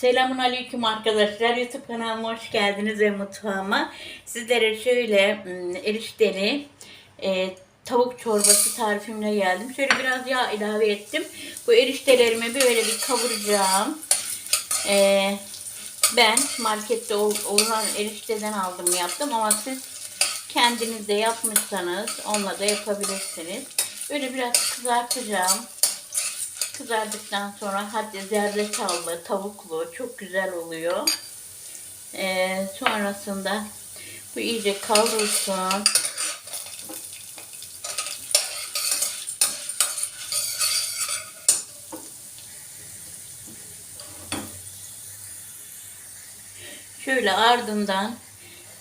Selamun Aleyküm arkadaşlar. YouTube kanalıma hoş geldiniz ve mutfağıma. Sizlere şöyle mm, erişteli e, tavuk çorbası tarifimle geldim. Şöyle biraz yağ ilave ettim. Bu eriştelerimi böyle bir kavuracağım. E, ben markette ol- olan erişteden aldım yaptım ama siz kendiniz de yapmışsanız onunla da yapabilirsiniz. Böyle biraz kızartacağım. Kızardıktan sonra hadi zerdeçallı, tavuklu çok güzel oluyor. Ee, sonrasında bu iyice kavrulsun. Şöyle ardından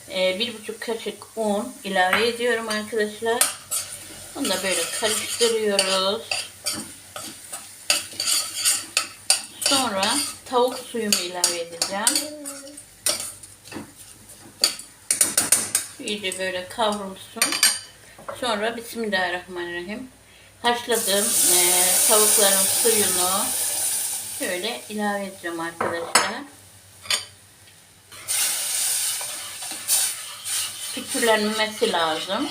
e, bir buçuk kaşık un ilave ediyorum arkadaşlar. Bunu da böyle karıştırıyoruz. Sonra tavuk suyumu ilave edeceğim. İyice böyle kavrulsun. Sonra Bismillahirrahmanirrahim. Haşladığım e, tavukların suyunu şöyle ilave edeceğim arkadaşlar. Pütürlenmesi lazım.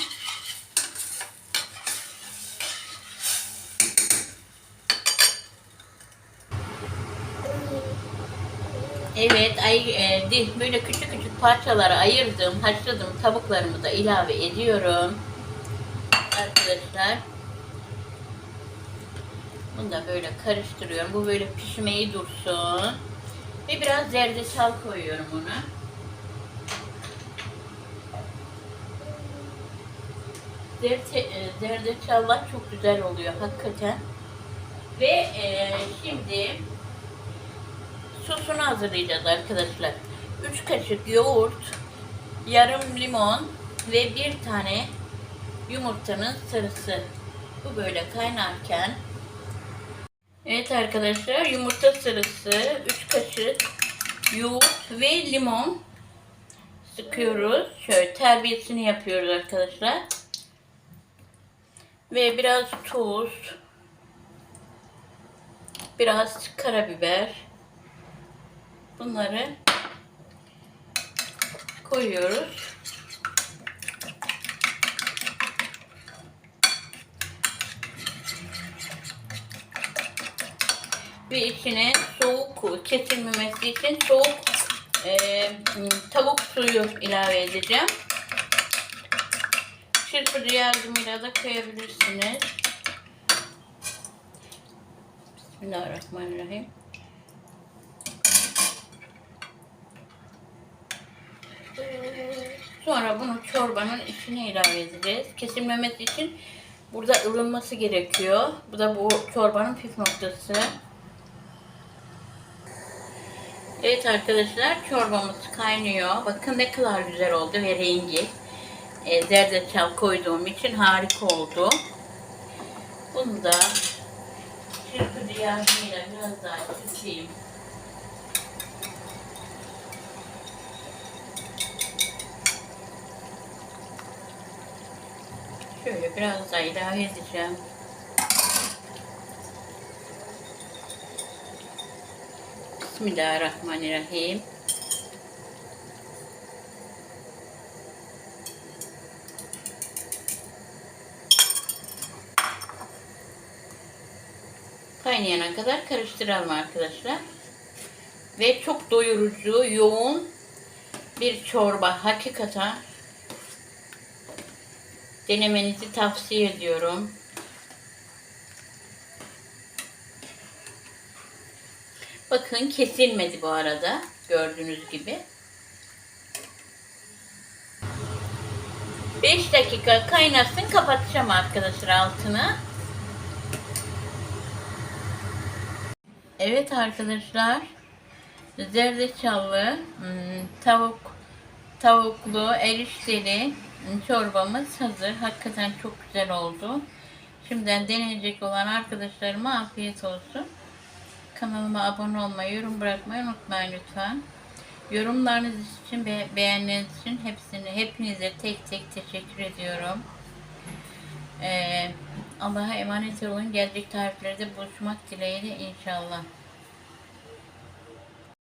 Evet, ay, e, böyle küçük küçük parçalara ayırdığım, haşladığım tavuklarımı da ilave ediyorum. Arkadaşlar. Bunu da böyle karıştırıyorum. Bu böyle pişmeyi dursun. Ve biraz zerdeçal koyuyorum ona. Zerte, e, zerdeçallar çok güzel oluyor hakikaten. Ve e, şimdi sosunu hazırlayacağız arkadaşlar. 3 kaşık yoğurt, yarım limon ve bir tane yumurtanın sarısı. Bu böyle kaynarken Evet arkadaşlar yumurta sarısı 3 kaşık yoğurt ve limon sıkıyoruz. Şöyle terbiyesini yapıyoruz arkadaşlar. Ve biraz tuz, biraz karabiber, Bunları koyuyoruz. Ve içine soğuk kesilmemesi için soğuk e, tavuk suyu ilave edeceğim. Çırpıcı yardımıyla da koyabilirsiniz. Bismillahirrahmanirrahim. Sonra bunu çorbanın içine ilave edeceğiz. Kesilmemesi için burada ılınması gerekiyor. Bu da bu çorbanın püf noktası. Evet arkadaşlar çorbamız kaynıyor. Bakın ne kadar güzel oldu ve rengi. E, zerdeçal koyduğum için harika oldu. Bunu da çırpıcı yardımıyla biraz daha çırpayım. Şöyle biraz daha ilave edeceğim. Bismillahirrahmanirrahim. Kaynayana kadar karıştıralım arkadaşlar. Ve çok doyurucu, yoğun bir çorba. Hakikaten denemenizi tavsiye ediyorum. Bakın kesilmedi bu arada. Gördüğünüz gibi. 5 dakika kaynasın. Kapatacağım arkadaşlar altını. Evet arkadaşlar. Zerdeçallı hmm, tavuk tavuklu erişteli çorbamız hazır. Hakikaten çok güzel oldu. Şimdiden deneyecek olan arkadaşlarıma afiyet olsun. Kanalıma abone olmayı, yorum bırakmayı unutmayın lütfen. Yorumlarınız için ve beğeniniz için hepsini hepinize tek tek teşekkür ediyorum. Ee, Allah'a emanet olun. Gelecek tariflerde buluşmak dileğiyle inşallah.